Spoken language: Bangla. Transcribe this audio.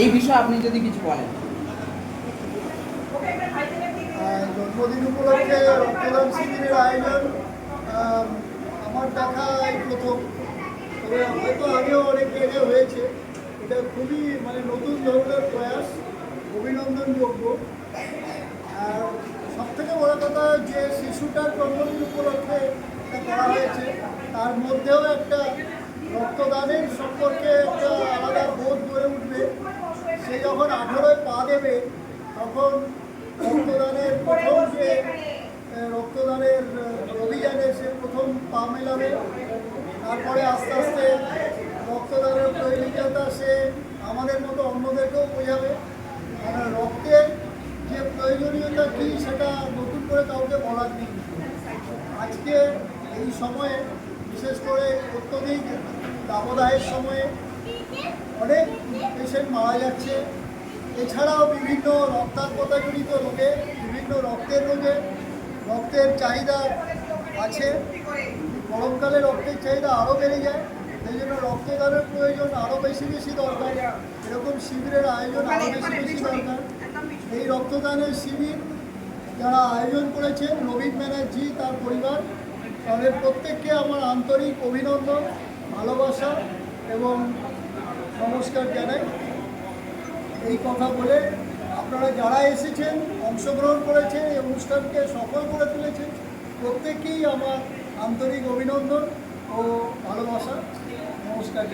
এই বিষয়ে আপনি যদি কিছু বলেন। জন্মদিন উপলক্ষে রক্তদান শিবিরের আয়োজন। আমার দেখা প্রথম। তবে হয়তো আগেও অনেক জায়গায় হয়েছে। এটা খুবই মানে নতুন ধরনের প্রয়াস অভিনন্দনযোগ্য আর সব থেকে বড় কথা যে শিশুটার জন্মদিন উপলক্ষে করা হয়েছে, তার মধ্যেও একটা রক্তদানের সম্পর্কে একটা আলাদা যখন আঠেরোয় পা দেবে, তখন রক্তদানের প্রথম যে রক্তদানের অভিযানে সে প্রথম পা মেলাবে। তারপরে আস্তে আস্তে রক্তদানের প্রয়োজনীয়তা সে আমাদের মতো অন্যদেরকেও বোঝাবে। রক্তের যে প্রয়োজনীয়তা কী সেটা নতুন করে কাউকে বলার নেই। আজকে এই সময়ে, বিশেষ করে অত্যধিক দাবদাহের সময়ে অনেক পেশেন্ট মারা যাচ্ছে। এছাড়াও বিভিন্ন রক্তাল্পতাজনিত রোগে, বিভিন্ন রক্তের রোগে, রক্তের চাহিদা আছে। গরমকালে রক্তের চাহিদা আরও বেড়ে যায়, সেই জন্য রক্তদানের প্রয়োজন আরও বেশি বেশি দরকার। এরকম শিবিরের আয়োজন আরও বেশি বেশি দরকার। এই রক্তদানের শিবির যারা আয়োজন করেছেন নবীন ব্যানার্জি, তার পরিবার, তাদের প্রত্যেককে আমার আন্তরিক অভিনন্দন, ভালোবাসা এবং নমস্কার জানাই। এই কথা বলে আপনারা যারা এসেছেন, অংশগ্রহণ করেছেন, এই অনুষ্ঠানকে সফল করে তুলেছেন প্রত্যেকেই আমার আন্তরিক অভিনন্দন ও ভালোবাসা। নমস্কার